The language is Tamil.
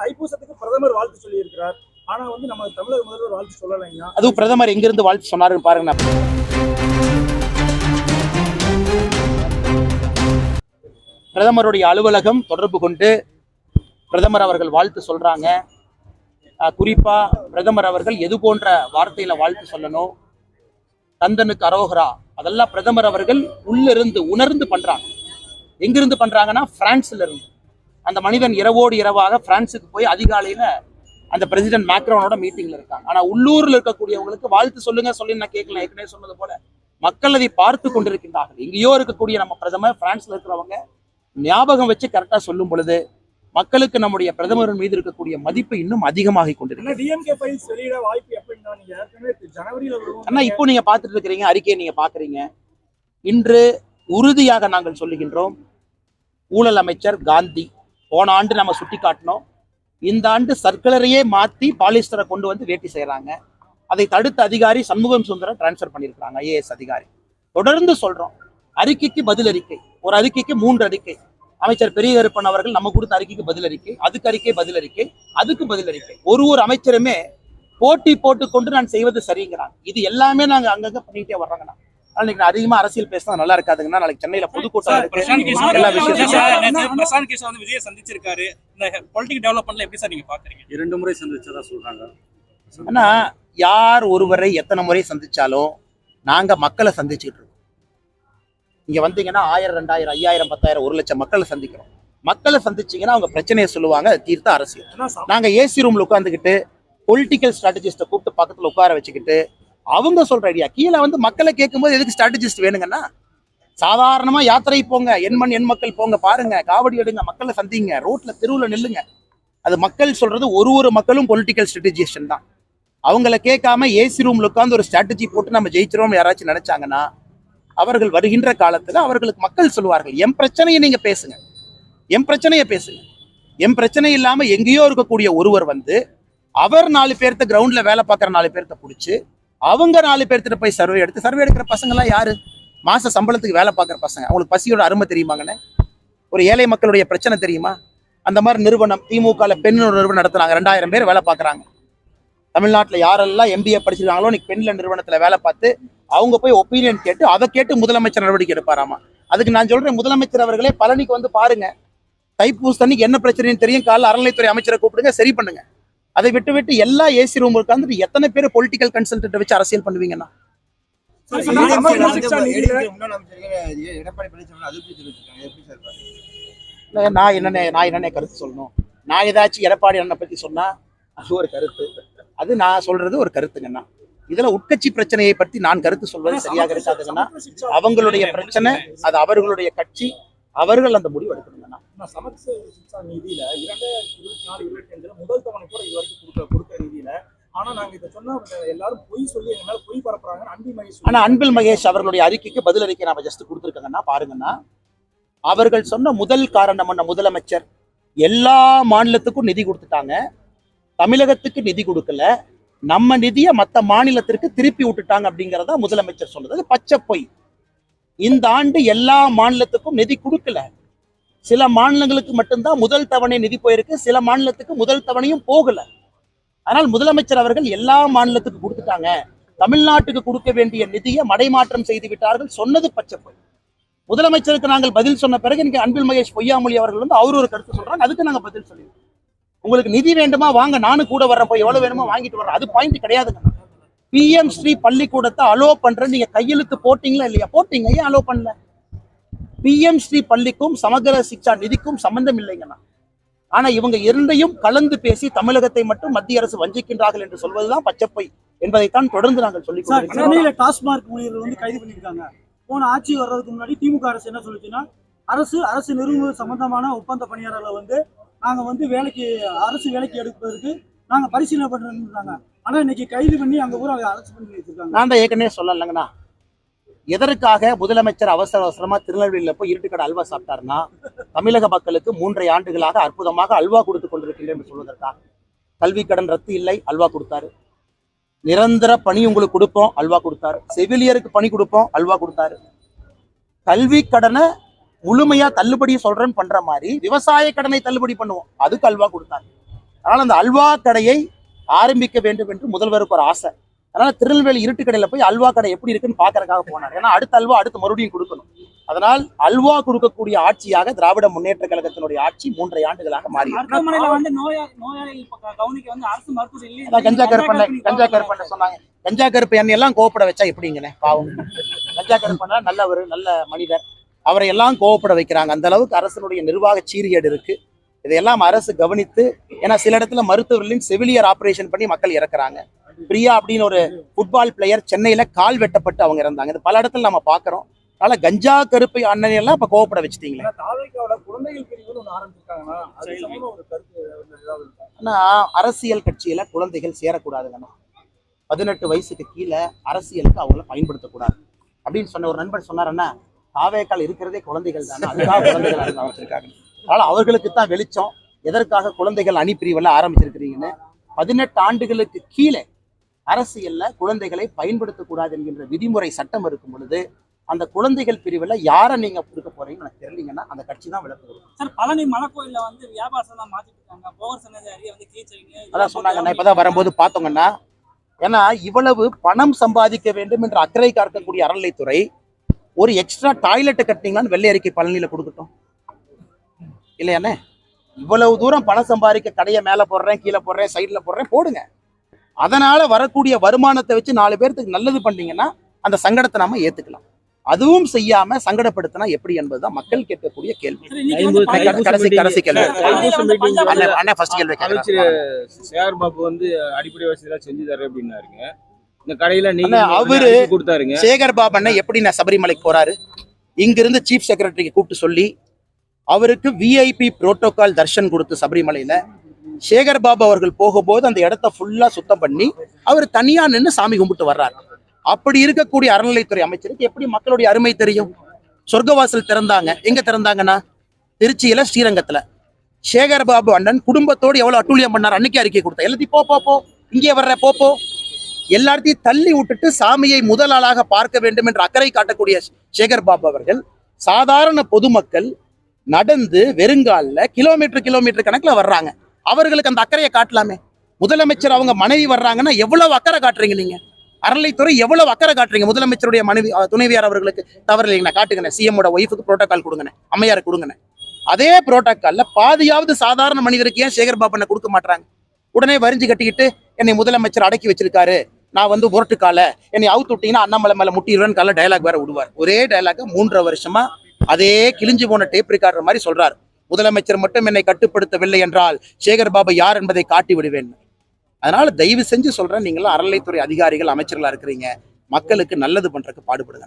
தைப்பூசத்துக்கு பிரதமர் வாழ்த்து சொல்லி இருக்கிறார் ஆனா வந்து நம்ம தமிழக முதல்வர் வாழ்த்து சொல்லலைங்க. அதுவும் பிரதமர் எங்கிருந்து வாழ்த்து சொன்னாருன்னு பாருங்க பிரதமருடைய அலுவலகம் தொடர்பு கொண்டு பிரதமர் அவர்கள் வாழ்த்து சொல்றாங்க. குறிப்பா பிரதமர் அவர்கள் எது போன்ற வார்த்தையில வாழ்த்து சொல்லணும்? தந்தனுக்கு அரோகரா. அதெல்லாம் பிரதமர் அவர்கள் உள்ளிருந்து உணர்ந்து பண்றாங்க. எங்கிருந்து பண்றாங்கன்னா பிரான்ஸ்ல இருந்து. அந்த மனிதன் இரவோடு இரவாக பிரான்ஸுக்கு போய் அதிகாலையில அந்த பிரசிடென்ட் மேக்ரோனோட மீட்டிங்ல இருக்காங்க ஆனா உள்ளூர்ல இருக்கக்கூடியவங்களுக்கு வாழ்த்து சொல்லுங்க சொல்லி நான் கேட்கல ஏற்கனவே சொன்னது போல மக்கள் அதை பார்த்து கொண்டிருக்கின்றார்கள். எங்கேயோ இருக்கக்கூடிய நம்ம பிரதமர் பிரான்ஸ்ல இருக்கிறவங்க ஞாபகம் வச்சு கரெக்டா சொல்லும் பொழுது மக்களுக்கு நம்முடைய பிரதமரின் மீது இருக்கக்கூடிய மதிப்பு இன்னும் அதிகமாகிக் கொண்டிருக்கு. ஆனா இப்போ நீங்க பார்த்துட்டு இருக்கிறீங்க அறிக்கையை நீங்க பாக்குறீங்க இன்று உறுதியாக நாங்கள் சொல்லுகின்றோம் ஊழல் அமைச்சர் காந்தி போன ஆண்டு நம்ம சுட்டி காட்டினோம். இந்த ஆண்டு சர்க்குலரையே மாத்தி பாலிஸ்டரை கொண்டு வந்து வேட்டி செய்யறாங்க. அதை தடுத்த அதிகாரி சண்முகம் சுந்தரம் டிரான்ஸ்ஃபர் பண்ணியிருக்கிறாங்க ஐஏஎஸ் அதிகாரி. தொடர்ந்து சொல்றோம் அறிக்கைக்கு பதில் அறிக்கை. ஒரு அறிக்கைக்கு மூன்று அறிக்கை. அமைச்சர் பெரிய கருப்பன் அவர்கள் நம்ம கொடுத்த அறிக்கைக்கு பதில் அறிக்கை அதுக்கு அறிக்கை பதில் அறிக்கை அதுக்கு பதில் அறிக்கை. ஒரு ஒரு அமைச்சருமே போட்டி போட்டுக்கொண்டு நான் செய்வது சரிங்கிறான் இது எல்லாமே நாங்க அங்கங்கே பண்ணிட்டே வர்றாங்கண்ணா. இன்னைக்கு நான் அதிகமா அரசியல் பேசினா நல்லா இருக்காதுங்கன்னா நாளைக்கு சென்னையில பொதுக்கூட்டம் இருக்கு எல்லா விஷயத்தையும் பிரசாந்த் கிஷோர் வந்து விஜய் சந்திச்சிருக்காரு. இந்த பொலிட்டிக் டெவலப்மெண்ட்ல எப்படி சார் நீங்க பாக்குறீங்க? இரண்டு முறை சந்திச்சதா சொல்றாங்க. ஆனா யார் ஒருவரை எத்தனை முறை சந்திச்சாலும் நாங்க மக்களை சந்திச்சுக்கிட்டு இருக்கோம். இங்க வந்தீங்கன்னா ஆயிரம் ரெண்டாயிரம் ஐயாயிரம் பத்தாயிரம் ஒரு லட்சம் மக்களை சந்திக்கிறோம். மக்களை சந்திச்சீங்கன்னா அவங்க பிரச்சனையை சொல்லுவாங்க தீர்த்த அரசியல். நாங்க ஏசி ரூம்ல உட்காந்துக்கிட்டு பொலிட்டிக்கல் ஸ்ட்ராட்டஜிஸ்ட கூப்பிட்டு பக்கத்துல உட்கார வச்சுக்கிட்டு அவங்க சொல்ற ஐடியா கீழே வந்து மக்களை கேட்கும்போது எதுக்கு ஸ்ட்ராட்டஜிஸ்ட் வேணுங்கன்னா சாதாரணமா யாத்திரை போங்க என் மண் என் மக்கள் போங்க பாருங்க காவடி எடுங்க மக்களை சந்திங்க ரோட்ல தெருவில் நில்லுங்க. அது மக்கள் சொல்றது ஒரு ஒரு மக்களும் பொலிட்டிக்கல் ஸ்ட்ராட்டஜிஸ்டன் தான். அவங்கள கேட்காம ஏசி ரூம்ல உட்காந்து ஒரு ஸ்ட்ராட்டஜி போட்டு நம்ம ஜெயிச்சிரோம் யாராச்சும் நினைச்சாங்கன்னா அவர்கள் வருகின்ற காலத்துல அவர்களுக்கு மக்கள் சொல்லுவார்கள் என் பிரச்சனையை நீங்க பேசுங்க. என் பிரச்சனையை பேசுங்க. என் பிரச்சனை இல்லாம எங்கேயோ இருக்கக்கூடிய ஒருவர் வந்து அவர் நாலு பேர்த்த கிரவுண்ட்ல வேலை பார்க்குற நாலு பேர்த்த பிடிச்சி அவங்க நாலு பேர்த்திட்ட போய் சர்வே எடுத்து சர்வே எடுக்கிற பசங்கள்லாம் யாரு? மாச சம்பளத்துக்கு வேலை பார்க்குற பசங்க. அவங்களுக்கு பசியோட அருமை தெரியுமாங்கண்ணே? ஒரு ஏழை மக்களுடைய பிரச்சனை தெரியுமா? அந்த மாதிரி நிறுவனம் திமுகவில் பெண்ணோட நிறுவனம் நடத்துறாங்க ரெண்டாயிரம் பேர் வேலை பார்க்குறாங்க. தமிழ்நாட்டில் யாரெல்லாம் எம்பிஏ படிச்சிருக்காங்களோ இன்னைக்கு பெண்ணில் நிறுவனத்தில் வேலை பார்த்து அவங்க போய் ஒப்பீனியன் கேட்டு அதை கேட்டு முதலமைச்சர் நடவடிக்கை எடுப்பாராமா? அதுக்கு நான் சொல்கிறேன் முதலமைச்சர் அவர்களே பழனிக்கு வந்து பாருங்க. தைப்பூசத்தன்னைக்கு என்ன பிரச்சனைன்னு தெரியும்? காலைல அறநிலைத்துறை அமைச்சரை கூப்பிடுங்க சரி பண்ணுங்க. அதை விட்டு விட்டு எல்லா ஏசி ரூம் உட்காந்துட்டு எத்தனை பேர் பொலிட்டிக்கல் கன்சல்டன்ட் வச்சு அரசியல் பண்ணுவீங்கன்னா? நான் என்னென்ன நான் என்னென்ன கருத்து சொல்லணும்? நான் ஏதாச்சும் எடப்பாடி அண்ணனை பத்தி சொன்னா அது ஒரு கருத்து. அது நான் சொல்றது ஒரு கருத்துங்கண்ணா இதுல உட்கட்சி பிரச்சனையை பற்றி நான் கருத்து சொல்வது சரியாக இருக்காதுங்கன்னா அவங்களுடைய பிரச்சனை அது அவர்களுடைய கட்சி அவர்கள் அந்த முடிவு எடுக்கணுங்கண்ணா ஆனா சமத்துவ சிக்ஷா நிதியில இரண்டாயிரத்தி இருபத்தி நாலு இருபத்தி அஞ்சுல முதல் தவணை கூட இது வரைக்கும் கொடுக்க கொடுக்க நிதியில. ஆனா நாங்க இதை சொன்னா எல்லாரும் பொய் சொல்லி எங்க மேல பொய் பரப்புறாங்க அன்பி மகேஷ் ஆனா அன்பில் மகேஷ் அவர்களுடைய அறிக்கைக்கு பதில் அறிக்கை நாம ஜஸ்ட் கொடுத்துருக்காங்கன்னா பாருங்கன்னா அவர்கள் சொன்ன முதல் காரணம் என்ன? முதலமைச்சர். எல்லா மாநிலத்துக்கும் நிதி கொடுத்துட்டாங்க. தமிழகத்துக்கு நிதி கொடுக்கல. நம்ம நிதியை மற்ற மாநிலத்திற்கு திருப்பி விட்டுட்டாங்க அப்படிங்கறத முதலமைச்சர் சொன்னது பச்சை பொய். இந்த ஆண்டு எல்லா மாநிலத்துக்கும் நிதி கொடுக்கல. சில மாநிலங்களுக்கு மட்டும்தான் முதல் தவணை நிதி போயிருக்கு. சில மாநிலத்துக்கு முதல் தவணையும் போகல. ஆனால் முதலமைச்சர் அவர்கள் எல்லா மாநிலத்துக்கு கொடுத்துட்டாங்க. தமிழ்நாட்டுக்கு கொடுக்க வேண்டிய நிதியை மடைமாற்றம் செய்து விட்டார்கள். சொன்னது பச்சை பொய். முதலமைச்சருக்கு நாங்கள் பதில் சொன்ன பிறகு இன்னைக்கு அன்பில் மகேஷ் பொய்யாமொழி அவர்கள் வந்து அவர் ஒரு கருத்து சொல்றாங்க அதுக்கு நாங்க பதில் சொல்லிடுவோம் உங்களுக்கு நிதி வேண்டுமா? வாங்க. நானும் கூட வர்றேன். போய் எவ்வளவு வேணுமோ வாங்கிட்டு வர்றேன். அது பாயிண்ட் கிடையாதுங்க. பிஎம் ஸ்ரீ பள்ளிக்கூடத்தை அலோ பண்றேன். நீங்க கையெழுத்து போட்டீங்களா இல்லையா? போட்டீங்க. ஏன் அலோ பண்ணல? பிஎம் ஸ்ரீ பள்ளிக்கும் சமகர சிக்ஷா நிதிக்கும் சம்பந்தம் இல்லைங்கண்ணா. ஆனா இவங்க இரண்டையும் கலந்து பேசி தமிழகத்தை மட்டும் மத்திய அரசு வஞ்சிக்கின்றார்கள் என்று சொல்வதுதான் பச்சைப்பொய் என்பதைத்தான் தொடர்ந்து நாங்கள் கொண்டிருக்கிறோம். சென்னையில டாஸ்மாக் ஊழியர்கள் வந்து கைது பண்ணிருக்காங்க போன ஆட்சி வர்றதுக்கு முன்னாடி திமுக அரசு என்ன சொல்லுச்சுன்னா அரசு அரசு நிறுவனம் சம்பந்தமான ஒப்பந்த பணியாளர்களை வந்து நாங்க வந்து வேலைக்கு அரசு வேலைக்கு எடுப்பதற்கு நாங்க பரிசீலனை பண்றோம்ன்றாங்க. ஆனா இன்னைக்கு கைது பண்ணி அங்க ஊரை பண்ணி வச்சிருக்காங்க. நான் தான் ஏற்கனவே சொல்லலைங்கண்ணா. எதற்காக முதலமைச்சர் அவசர அவசரமா திருநெல்வேலியில போய் இருட்டுக்கடை அல்வா சாப்பிட்டாருன்னா தமிழக மக்களுக்கு மூன்றை ஆண்டுகளாக அற்புதமாக அல்வா கொடுத்து கொண்டிருக்கின்றேன் என்று சொல்வதற்காக கல்வி கடன் ரத்து இல்லை அல்வா கொடுத்தாரு. நிரந்தர பணி உங்களுக்கு கொடுப்போம் அல்வா கொடுத்தாரு. செவிலியருக்கு பணி கொடுப்போம் அல்வா கொடுத்தாரு. கல்வி கடனை முழுமையா தள்ளுபடி சொல்றேன்னு பண்ற மாதிரி விவசாய கடனை தள்ளுபடி பண்ணுவோம் அதுக்கு அல்வா கொடுத்தாரு. அதனால அந்த அல்வா கடையை ஆரம்பிக்க வேண்டும் என்று முதல்வருக்கு ஒரு ஆசை. அதனால திருநெல்வேலி இருட்டு கடையில போய் அல்வா கடை எப்படி இருக்குன்னு பாக்குறதுக்காக போனார். ஏன்னா அடுத்த அல்வா அடுத்து மறுபடியும் கொடுக்கணும். அதனால் அல்வா கொடுக்கக்கூடிய ஆட்சியாக திராவிட முன்னேற்ற கழகத்தினுடைய ஆட்சி மூன்றரை ஆண்டுகளாக மாறி கஞ்சா கருப்பண்ண கஞ்சா கருப்பண்ண சொன்னாங்க. கஞ்சா கருப்பு எண்ணெய் எல்லாம் கோவப்பட வச்சா எப்படிங்கண்ணே? பாவம். கஞ்சா கருப்பண்ணா நல்லவர் நல்ல மனிதர். அவரை எல்லாம் கோவப்பட வைக்கிறாங்க. அந்த அளவுக்கு அரசனுடைய நிர்வாக சீர்கேடு இருக்கு. இதையெல்லாம் அரசு கவனித்து ஏன்னா சில இடத்துல மருத்துவர்களின் செவிலியர் ஆபரேஷன் பண்ணி மக்கள் இறக்குறாங்க. பிரியா அப்படின்னு ஒரு ஃபுட்பால் பிளேயர் சென்னையில கால் வெட்டப்பட்டு அவங்க இறந்தாங்க. இது பல இடத்துல நம்ம பாக்குறோம் அதனால கஞ்சா கருப்பை அண்ணனை எல்லாம் இப்ப கோவப்பட வச்சுட்டீங்களே? ஆனா அரசியல் கட்சியில குழந்தைகள் சேரக்கூடாதுங்கண்ணா. பதினெட்டு வயசுக்கு கீழே அரசியலுக்கு அவங்கள பயன்படுத்தக்கூடாது. அப்படின்னு சொன்ன ஒரு நண்பர் சொன்னாருன்னா தாவேக்கால் இருக்கிறதே குழந்தைகள் தானே அதுக்காக குழந்தைகள் வச்சிருக்காங்க அதனால அவர்களுக்கு தான் வெளிச்சம். எதற்காக குழந்தைகள் அணி பிரிவெல்லாம் ஆரம்பிச்சிருக்கிறீங்கன்னு? பதினெட்டு ஆண்டுகளுக்கு கீழே அரசியல்ல குழந்தைகளை பயன்படுத்தக்கூடாது என்கின்ற விதிமுறை சட்டம் இருக்கும் பொழுது அந்த குழந்தைகள் பிரிவில் யாரை நீங்க கொடுக்க போறீங்கன்னு எனக்கு தெரியலீங்கன்னா அந்த கட்சி தான் விளக்கு. சார் பழனி மலைக்கோயில்ல வந்து வியாபாரம் மாத்திட்டு இருக்காங்க. போகர் சன்னதி வந்து கீச்சைங்க அதான் சொன்னாங்க. நான் இப்பதான் வரும்போது பார்த்தோங்கன்னா ஏன்னா இவ்வளவு பணம் சம்பாதிக்க வேண்டும் என்ற அக்கறை காக்கக்கூடிய அறநிலைத்துறை ஒரு எக்ஸ்ட்ரா டாய்லெட்டை கட்டினீங்களான்னு வெள்ளை அறிக்கை பழனியில கொடுக்கட்டும். இல்லையாண்ணே இவ்வளவு தூரம் பணம் சம்பாதிக்க கடையை மேல போடுறேன் கீழே போடுறேன் சைடுல போடுறேன் போடுங்க. அதனால வரக்கூடிய வருமானத்தை வச்சு நாலு பேர்த்துக்கு நல்லது பண்ணீங்கன்னா அந்த சங்கடத்தை நாம ஏத்துக்கலாம். அதுவும் செய்யாம சங்கடப்படுத்தினா எப்படி என்பதுதான் மக்கள் கேட்கக்கூடிய கேள்வி. கடைசி கடைசி கேள்வி. அண்ணன் ஃபர்ஸ்ட் கேள்வி சேகர் பாபு வந்து அடிப்படை வசதி செஞ்சு தரேன் அப்படின்னாருங்க. இந்த கடையில நீங்க அண்ணா, அவரு- கொடுத்தாருங்க. சேகர் பாபு அண்ணன் எப்படி நான் சபரிமலைக்கு போறாரு? இங்கிருந்து சீஃப் செக்ரட்டரிக்கு கூப்பிட்டு சொல்லி அவருக்கு விஐபி புரோட்டோகால் தர்ஷன் கொடுத்து சபரிமலையில சேகர் பாபு அவர்கள் போகும்போது அந்த இடத்த ஃபுல்லா சுத்தம் பண்ணி அவர் தனியா நின்று சாமி கும்பிட்டு வர்றார். அப்படி இருக்கக்கூடிய அறநிலைத்துறை அமைச்சருக்கு எப்படி மக்களுடைய அருமை தெரியும்? சொர்க்கவாசல் திறந்தாங்க. எங்க திறந்தாங்கன்னா? திருச்சியில ஸ்ரீரங்கத்துல. சேகர் பாபு அண்ணன் குடும்பத்தோடு எவ்வளவு அட்டூழியம் பண்ணார்? அன்னைக்கு அறிக்கை கொடுத்தா எல்லாத்தையும் போ போ போ. இங்கே வர்ற போ போ. எல்லாத்தையும் தள்ளி விட்டுட்டு சாமியை முதல் ஆளாக பார்க்க வேண்டும் என்ற அக்கறை காட்டக்கூடிய சேகர் பாபு அவர்கள் சாதாரண பொதுமக்கள் நடந்து வெறுங்கால கிலோமீட்டர் கிலோமீட்டர் கணக்குல வர்றாங்க. அவர்களுக்கு அந்த அக்கறையை காட்டலாமே. முதலமைச்சர் அவங்க மனைவி வர்றாங்கன்னா எவ்வளவு அக்கறை காட்டுறீங்க நீங்க? அறநிலைத்துறை எவ்வளவு அக்கறை காட்டுறீங்க? முதலமைச்சருடைய மனைவி துணைவியார் அவர்களுக்கு தவறு இல்லைங்கண்ணா காட்டுங்கண்ணே சிஎம்மோட ஒய்ஃபுக்கு புரோட்டோகால் கொடுங்கண்ணே. அம்மையார் கொடுங்கண்ணே. அதே புரோட்டோகால்ல பாதியாவது சாதாரண மனிதருக்கு ஏன் சேகர் பாபனை கொடுக்க மாட்டாங்க உடனே வரிஞ்சு கட்டிக்கிட்டு என்னை முதலமைச்சர் அடக்கி வச்சிருக்காரு. நான் வந்து முரட்டுக்கால என்னை அவுத்து விட்டீங்கன்னா அண்ணாமலை மேல முட்டிடுவேன் கால டயலாக் வேற விடுவார். ஒரே டயலாக மூன்றரை வருஷமா அதே கிழிஞ்சு போன டேப் ரெக்கார்டர் மாதிரி சொல்றாரு. முதலமைச்சர் மட்டும் என்னை கட்டுப்படுத்தவில்லை என்றால் சேகர் பாபு யார் என்பதை காட்டி விடுவேன். அதனால தயவு செஞ்சு சொல்றேன் நீங்களும் அறநிலைத்துறை அதிகாரிகள் அமைச்சர்களா இருக்கிறீங்க. மக்களுக்கு நல்லது பண்றதுக்கு பாடுபடுங்க